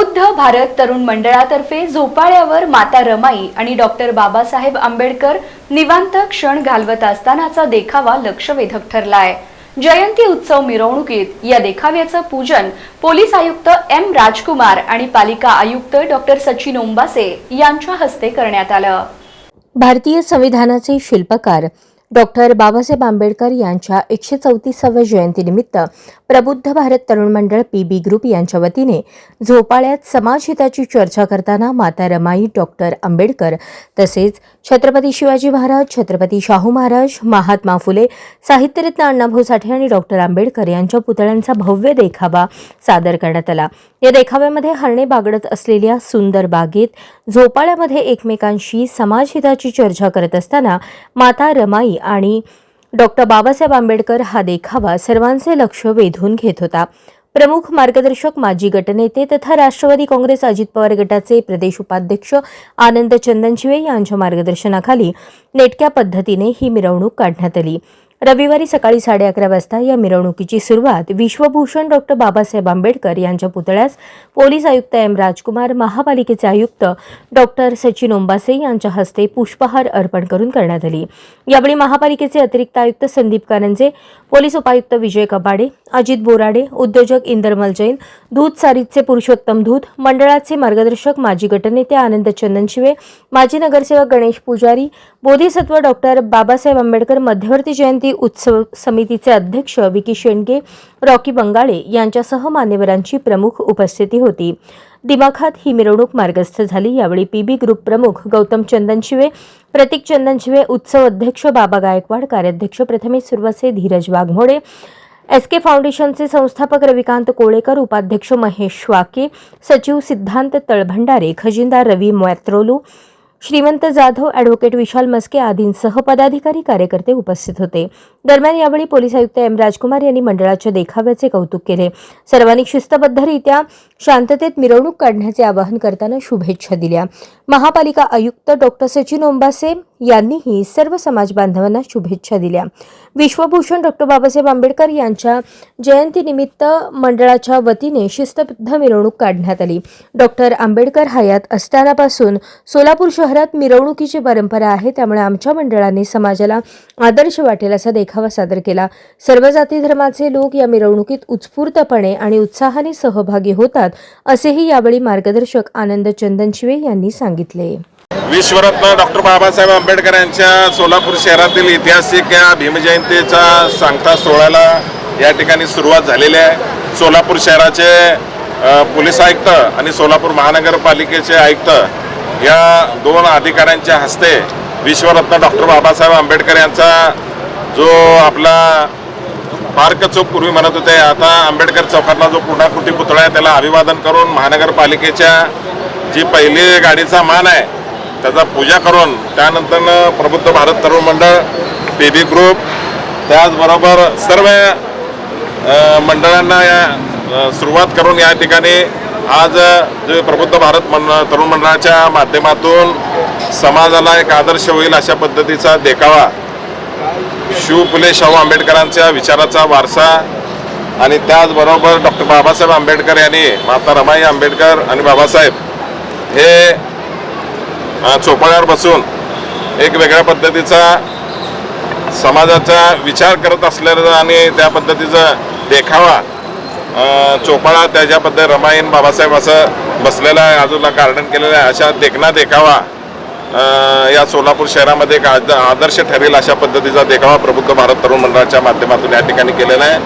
प्रबुद्ध भारत तरुण मंडळातर्फे झोपाळ्यावर माता रमाई आणि डॉक्टर बाबासाहेब आंबेडकर निवांत क्षण घालवत असतानाचा देखावा लक्षवेधक ठरलाय. जयंती उत्सव मिरवणुकीत या देखाव्याचं पूजन पोलीस आयुक्त एम राजकुमार आणि पालिका आयुक्त डॉक्टर सचिन ओंबासे यांच्या हस्ते करण्यात आलं. भारतीय संविधानाचे शिल्पकार डॉक्टर बाबासाहेब आंबेडकर यांच्या एकशे चौतीसाव्या जयंतीनिमित्त प्रबुद्ध भारत तरुण मंडळ पी बी ग्रुप यांच्या वतीने झोपाळ्यात समाजहिताची चर्चा करताना माता रमाई डॉक्टर आंबेडकर तसेच छत्रपती शिवाजी महाराज छत्रपती शाहू महाराज महात्मा फुले साहित्यरत्न अण्णाभाऊ साठे आणि डॉक्टर आंबेडकर यांच्या पुतळ्यांचा भव्य देखावा सादर करण्यात आला. या देखाव्यामध्ये हरणे बागडत असलेल्या सुंदर बागेत झोपाळ्यामध्ये एकमेकांशी समाजहिताची चर्चा करत असताना माता रमाई आणि डॉक्टर बाबासाहेब आंबेडकर हा देखावा सर्वांचे लक्ष वेधून घेत होता. प्रमुख मार्गदर्शक माजी गटनेते तथा राष्ट्रवादी काँग्रेस अजित पवार गटाचे प्रदेश उपाध्यक्ष आनंद चंदनशिवे यांच्या मार्गदर्शनाखाली नेटक्या पद्धतीने ही मिरवणूक काढण्यात आली. रविवारी सकाळी साडे अकरा वाजता या मिरवणुकीची सुरुवात विश्वभूषण डॉक्टर बाबासाहेब आंबेडकर यांच्या पुतळ्यास पोलीस आयुक्त एम. राजकुमार महापालिकेचे आयुक्त डॉक्टर सचिन ओंबासे यांच्या हस्ते पुष्पहार अर्पण करून करण्यात आली. यावेळी महापालिकेचे अतिरिक्त आयुक्त संदीप कारंजे पोलीस उपायुक्त विजय कबाडे अजित बोराडे उद्योजक इंदरमल जैन दूध सारीतचे पुरुषोत्तम दूध मंडळाचे मार्गदर्शक माजी गटनेते आनंद चंदनशिवे माजी नगरसेवक गणेश पुजारी बोधिसत्व डॉक्टर बाबासाहेब आंबेडकर मध्यवर्ती जयंती उत्सव समितीचे अध्यक्ष विकी शेंडगे रॉकी बंगाळे यांच्यासह मान्यवरांची प्रमुख उपस्थिती होती. दिमाखात ही मिरवणूक मार्गस्थ झाली. यावेळी पीबी ग्रुप प्रमुख गौतम चंदनशिवे प्रतीक चंदनशिवे उत्सव अध्यक्ष बाबा गायकवाड कार्याध्यक्ष प्रथमेश सुरवसे धीरज वाघमोडे एस के फाउंडेशनचे संस्थापक रविकांत कोळेकर उपाध्यक्ष महेश वाके सचिव सिद्धांत तळभंडारे खजिनदार रवी मॅत्रोलू श्रीमंत जाधव ॲडव्होकेट विशाल मस्के आदींसह पदाधिकारी कार्यकर्ते उपस्थित होते. दरम्यान यावेळी पोलीस आयुक्त एम राजकुमार यांनी मंडळाच्या देखाव्याचे कौतुक केले. सर्वांनी शिस्तबद्धरित्या शांततेत मिरवणूक काढण्याचे आवाहन करताना शुभेच्छा दिल्या. महापालिका आयुक्त डॉक्टर सचिन ओंबासे यांनीही सर्व समाज बांधवांना शुभेच्छा दिल्या. विश्वभूषण डॉक्टर बाबासाहेब आंबेडकर यांच्या जयंतीनिमित्त मंडळाच्या वतीने शिस्तबद्ध मिरवणूक काढण्यात आली. डॉक्टर आंबेडकर हयात असतानापासून सोलापूर शहरात मिरवणुकीची परंपरा आहे त्यामुळे आमच्या मंडळाने समाजाला आदर्श वाटेल असा देखावा सादर केला. सर्व जाती धर्माचे लोक या मिरवणुकीत उत्स्फूर्तपणे आणि उत्साहाने सहभागी होतात असेही यावेळी मार्गदर्शक आनंद चंदनशिवे यांनी सांगितले. विश्वरत्न डॉक्टर बाबासाहेब आंबेडकर यांच्या सोलापूर शहरातील ऐतिहासिक या भीमजयंतीचा सांगता सोहळ्याला या ठिकाणी सुरुवात झालेली आहे. सोलापूर शहराचे पोलीस आयुक्त आणि सोलापूर महानगरपालिकेचे आयुक्त या दोन अधिकाऱ्यांच्या हस्ते विश्वरत्न डॉक्टर बाबासाहेब आंबेडकर यांचा जो आपला पार्क चौक पूर्वी म्हणत होते आता आंबेडकर चौकातला जो पुढाकृती पुतळा आहे त्याला अभिवादन करून महानगरपालिकेच्या जी पहिली गाडीचा मान आहे त्याचा पूजा करून त्यानंतर प्रबुद्ध भारत तरुण मंडळ पी बी ग्रुप त्याचबरोबर सर्व मंडळांना या सुरुवात करून या ठिकाणी आज जे प्रबुद्ध भारत मंड तरुण मंडळाच्या माध्यमातून समाजाला एक आदर्श होईल अशा पद्धतीचा देखावा शिव फुले शाहू आंबेडकरांच्या विचाराचा वारसा आणि त्याचबरोबर डॉक्टर बाबासाहेब आंबेडकर यांनी माता रमाई आंबेडकर आणि बाबासाहेब हे अ, चोपाळ्यावर बसून एक वेगळ्या पद्धतीचा समाजाचा विचार करत असलेलं आणि त्या पद्धतीचा देखावा चोपाळा त्याच्याबद्दल रमायण बाबासाहेब असं बसलेलं आहे बाजूला गार्डन केलेलं आहे. अशा देखना देखावा. या सोलापूर शहरामध्ये एक आद- आदर्श ठरेल अशा पद्धतीचा देखावा प्रबुद्ध भारत तरुण मंडळाच्या माध्यमातून या ठिकाणी केलेला आहे.